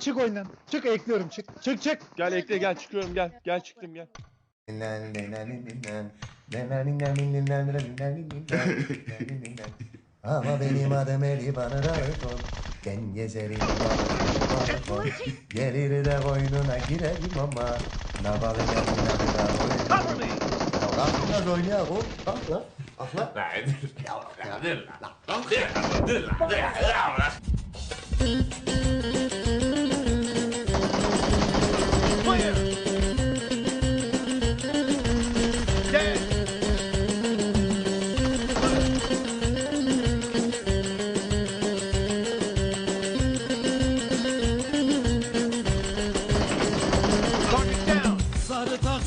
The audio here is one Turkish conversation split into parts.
Çık oyundan. Çık ekliyorum çık. Çık çık. Gel ekle gel çıkıyorum gel. Gel çıktım gel. Ama benim adım Eli bana da ol. Ben gezerim balkon Gelir de koynuna girerim ama Nabalı yanına da oynayalım Kalk biraz oynayalım Kalk lan Kalk lan Sarı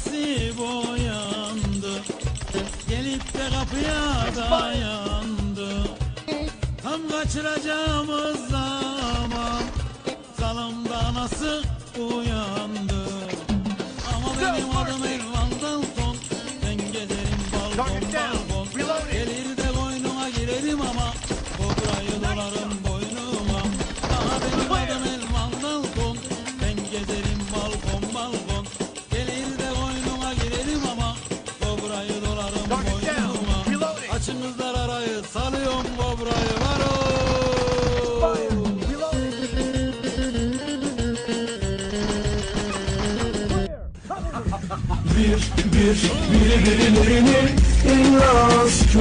taksi boyandı. Gelip de kapıya dayandı. Tam kaçıracağımız zaman Salımda nasıl uyandı? Ama benim adım Elvan Dalton Ben gezerim balkon balkon Gelir de boynuma girerim ama Kobrayı dolarım boynuma. Ama benim adım Elvan Dalton Ben gezerim balkon balkon boynuma Açınızlar arayı salıyorum kobrayı varo Bir, bir, biri birilerini İllas